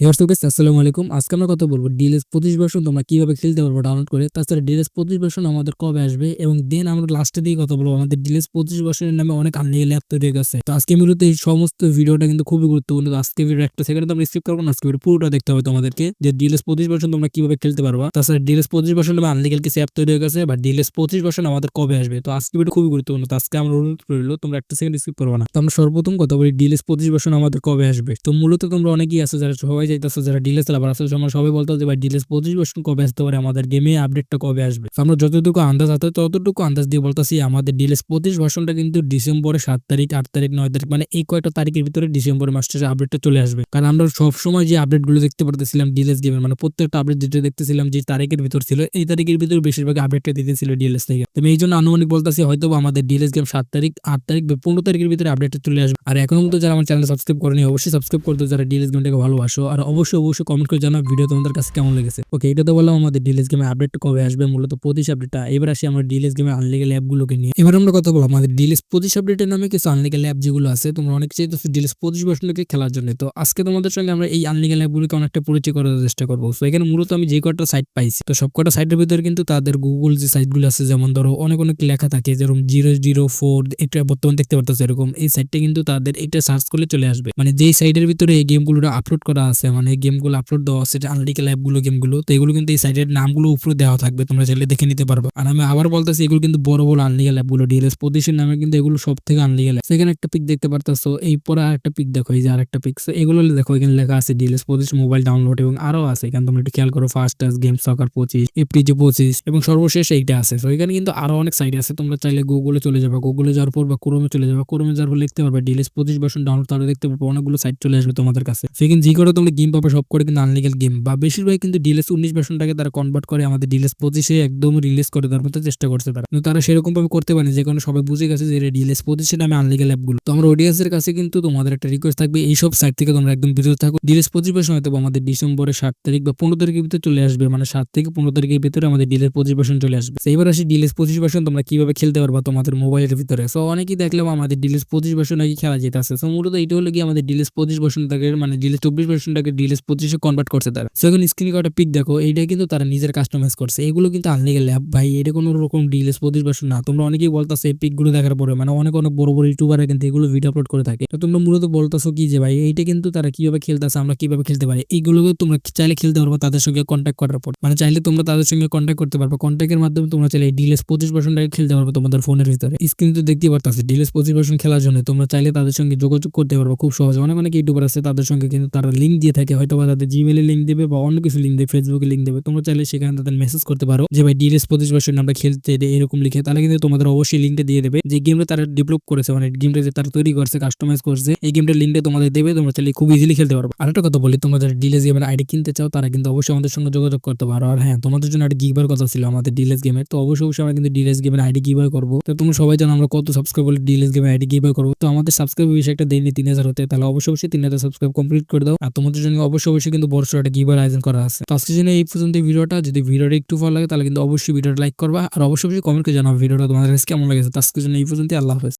Here's guys আসসালামু আলাইকুম আজকে আমরা কথা বলব ডিএলএস পঁচিশ ভার্সন তোমরা কীভাবে খেলতে পারব ডাউনলোড করে। তাছাড়া ডিএলএস পঁচিশ ভার্সন আমাদের কবে আসবে এবং দেন আমরা লাস্টে দিয়ে কথা বলব। আমাদের ডিএলএস পঁচিশ ভার্সনের নামে অনেক আনলিগেল অ্যাপ তৈরি গেছে। তো আজকে ভিডিওতে এই সমস্ত ভিডিওটা কিন্তু খুবই গুরুত্বপূর্ণ। আজকে ভিডিও একটা সেকেন্ড তোমরা স্কিপ করব আজকে ভিডিও পুরোটা দেখতে হবে তোমাদেরকে যে ডিএলএস পঁচিশ ভার্সন তোমরা কীভাবে খেলতে পারবা। তাছাড়া ডিএলএস পঁচিশ ভার্সন নামে আনলিগেল কিছু অ্যাপ তৈরি হয়ে গেছে বা ডিএলএস পঁচিশ ভার্সন আমাদের কবে আসবে? তো আজকে ভিডিও খুবই গুরুত্বপূর্ণ। তো আজকে আমরা অনুরোধ করল তোমরা একটা সেকেন্ড স্কিপ করব না। তো আমরা সর্বপ্রথম কথা বলি ডিএলএস পঁচিশ ভার্সন আমাদের কবে আসবে? তো মূলত তোমরা অনেকেই আছে যারা সবাই যাইতেছো যারা ডিএলএস আবার আসলে আমরা সবাই বলতো যে, ভাই ডিএলএস পঁচিশ ভার্সন কবে আসতে পারে? আমাদের গেমে আপডেটটা কবে আসবে? আমরা যতটুকু আন্দাজ আছে, ততটুকু আন্দাজ দিয়ে বলতেছি, আমাদের ডিএলএস পঁচিশ ভার্সনটা কিন্তু ডিসেম্বরের সাত তারিখ, আট তারিখ, নয় তারিখ মানে এই কয়েকটা তারিখের ভিতরে ডিসেম্বর মাসের আপডেটটা চলে আসবে। কারণ আমরা সবসময় যে আপডেটগুলো দেখতে পারতেছিলাম ডিএলএস গেমের মানে প্রত্যেকটা আপডেট যেটা দেখতেছিলাম যে তারিখের ভিতর ছিল, এই তারিখের ভিতরে বেশিরভাগ আপডেটটা দিতেছিল ডিএলএস থেকে। তো এই জন্য আনুমানিক বলতেছি হয়তো আমাদের ডিএলএস গেম সাত তারিখ, আট তারিখ পনেরো তারিখের ভিতরে আপডেটটা চলে আসবে। আর এখনও মতো যারা আমার চ্যানেল সাবস্ক্রাইব করেনি, অবশ্যই সাবস্ক্রাইব করতে যারা ডিএলএস গেমটাকে ভালোবাসো আর অবশ্যই অবশ্যই কমেন্ট করে জানাও ভিডিও তোমাদের কাছে কেমন লেগেছে। ওকে এটা তো বললাম আমাদের ডিএলএস গেমে আপডেট কবে আসবে, মূলত পঁচিশ আপডেটটা এবার আসি আমরা ডিএলএস গেমে আনলিগেল অ্যাপগুলোকে নিয়ে। এবার আমরা কথা বলব আমাদের ডিএলএস পঁচিশ আপডেটের নামে কিছু আনলিগেল অ্যাপ যেগুলো আছে। তোমরা অনেক চাই চাইতেছো ডিএলএস পঁচিশ ভার্সনকে খেলার জন্য। তো আজকে তোমাদের সঙ্গে আমরা এই আনলিগেল অ্যাপগুলোকে অনেকটা পরিচয় করার চেষ্টা করব। তো এখানে মূলত আমি যে কটা সাইট পাইছি। তো সব কটা সাইটের ভিতরে কিন্তু তাদের গুগল যে সাইটগুলো আছে, যেমন ধরো অনেক অনেক লেখা থাকে, যেরকম জিরো জিরো, ফোর, এটা বর্তমানে দেখতে পারতেছে এরকম। এই সাইটটা কিন্তু তাদের এটা সার্চ করলে চলে আসবে। মানে যেই সাইটের ভিতরে এই গেমগুলো আপলোড করা আছে মানে এই গেমগুলো আপলোড দেওয়া আছে আনলিগেল অ্যাপগুলো গেমগুলো তো এগুলো কিন্তু এই সাইটের নামগুলো উপরে দেওয়া থাকবে, তোমরা চাইলে দেখে নিতে পারবে। আর আমি আবার বলতেছি, এগুলো কিন্তু বড় বড় আনলিগেল অ্যাপগুলো ডিএলএস পঁচিশের নামে কিন্তু এগুলো সব থেকে আনলিগেল সেখানে একটা পিক দেখতে পারতেছো, এই পরে আর একটা পিক দেখো, এই যে আর একটা পিক এগুলো দেখো, এখানে লেখা আছে ডিএলএস পঁচিশ মোবাইল ডাউনলোড এবং আরও আছে, এখানে তোমরা একটু খেয়াল করো ফার্স্ট টাস গেম সকার পঁচিশ এফটিজি পঁচিশ, এবং সর্বশেষ এইটা আছে। তো এখানে কিন্তু আরও অনেক সাইট আছে, তোমরা চাইলে গুগলে চলে যাবে। গুগলে যাওয়ার পর বা ক্রোমে চলে যাবে। ক্রোমে যাওয়ার পর লিখতে পারবে ডিএলএস পঁচিশ ভার্সন ডাউনলোড তাহলে দেখতে পারবে, অনেকগুলো সাইট চলে আসবে তোমাদের কাছে। সেখানে যে করে তোমরা গেম পাবে সব করে কিন্তু আনলিগেল গেম বা বেশিরভাগ কিন্তু ডিএলএস উনিশ ভার্সনটাকে তারা কনভার্ট করে আমাদের ডিলেস পঁচিশে একদম রিলিজ করে দেওয়ার মতো চেষ্টা করছে তারা। কিন্তু তারা সেরকম ভাবে করতে পারেনি, যে কারণে সবাই বুঝে গেছে যে ডিএলএস পঁচিশে নামে আনলিগেল অ্যাপগুলো তো আমরা অডিয়েন্সের কাছে কিন্তু তোমাদের একটা রিকোয়েস্ট থাকবে এইসব সাইট থেকে তোমরা একদম বিরত থাকো। ডিলেস পঁচিশ ভার্সন হয়তো আমাদের ডিসেম্বরের সাত তারিখ বা পনেরো তারিখের ভিতরে চলে আসবে মানে সাত থেকে পনেরো তারিখের ভিতরে আমাদের ডিএলএস পঁচিশ ভার্সন চলে আসবে। এবার আসি ডিলেস পঁচিশ ভার্সন তোমরা কীভাবে খেলতে পারবা তোমাদের মোবাইলের ভিতরে। সো অনেকেই দেখলাম আমাদের ডিলেস পঁচিশ ভার্সন নাকি খেলা যেতে আছে। সো মূলত এটা হলো কি আমাদের ডিলেস পঁচিশ ভার্সনটাকে মানে ডিএলএস চব্বিশ ভার্সনটাকে ডিএলএস পঁচিশে কনভার্ট করছে তারা। সো এখন স্ক্রিনে কটা পিক দেখো, এইটা কিন্তু তারা নিজের কাস্টমাইজ করছে। এগুলো কিন্তু আনলিগেল অ্যাপ ভাই, এটা কোনো রকম ডিএলএস পঁচিশ ভার্সন না। তোমরা অনেকেই বলতেছো এই পিকগুলো দেখার পরে মানে অনেক অনেক বড় বড় ইউটিউবাররা কিন্তু এগুলো ভিডিও আপলোড করে থাকে। তো তোমরা মূলত বলতেছো কি যে, ভাই, এইটা কিন্তু তারা কীভাবে খেলতেছে, আমরা কীভাবে খেলতে পারি? এইগুলোকে তোমরা চাইলে খেলতে পারব তাদের সঙ্গে কন্ট্যাক্ট করার পর। মানে চাইলে তোমরা তাদের সঙ্গে কন্ট্যাক্ট করতে পারবে। কন্ট্যাক্টের মাধ্যমে তোমরা চাইলে ডিএলএস পঁচিশ পার্সেন্টটাকে খেলতে পারবে তোমাদের ফোনের ভিতরে। স্ক্রিন তো দেখতে পারতেছে ডিএলএস পঁচিশ পার্সেন্ট খেলার জন্য তোমরা চাইলে তাদের সঙ্গে যোগাযোগ করতে পারবে খুব সহজে। অনেক অনেক ইউটিউবার আছে তাদের সঙ্গে কিন্তু তারা লিঙ্ক দিয়ে থাকে হয়তো বা তাদের জিমেলে লিঙ্ক দেবে বা অন্য কিছু লিঙ্ক দেবে ফেসবুকে লিঙ্ক দেবে। তোমরা চাইলে সেখানে তাদের মেসেজ করতে পারো যে, ভাই ডিএলএস পঁচিশ পার্সেন্ট আমরা খেলতে এরকম লিখে। তাহলে কিন্তু তোমাদের অবশ্যই লিঙ্কটা দিয়ে দেবে। যে গেমটা তারা ডেভেলপ করেছে মানে গেমটা যে তারা তৈরি করছে কাস্টমাইজ করছে, এই গেমটার লিঙ্কটা তোমাদের দেবে। তোমরা চাইলে খুব ইজিলি খেলতে পারবে। আর একটা কথা বলি তোমাদের ডিএলএস গেমের আইডি কিনতে চাও, তারা কিন্তু অবশ্যই আমাদের সঙ্গে যোগাযোগ করতে পারো। আর হ্যাঁ তোমাদের জন্য একটা গিভার কথা ছিল আমাদের ডিএলএস গেমের তো অবশ্যই অবশ্যই আমরা কিন্তু ডিএলএস গেমের আইডি গিভার করব। তো তোমরা সবাই জানো আমরা কত সাবস্ক্রাইব বলে ডিএলএস গেমের আইডি গিভার করব। তো আমাদের সাবস্ক্রাইব বিষয়ে একটা দেয়নি তিন হাজার হতে। তাহলে অবশ্যই অবশ্যই তিন হাজার সাবস্ক্রাইব কমপ্লিট করে দাও। আর তোমাদের জন্য অবশ্যই অবশ্যই কিন্তু বড় একটা গিভার আয়োজন করা আছে। তো আজকের জন্য এই পর্যন্ত ভিডিওটা। যদি ভিডিওটা একটু ভালো লাগে, তাহলে কিন্তু অবশ্যই ভিডিওটা লাইক করবা। আর অবশ্যই অবশ্যই কমেন্ট করে জানাব ভিডিওটা তোমাদের কেমন লাগেছে। তো আজকের জন্য এই পর্যন্ত আল্লাহ হাফেজ।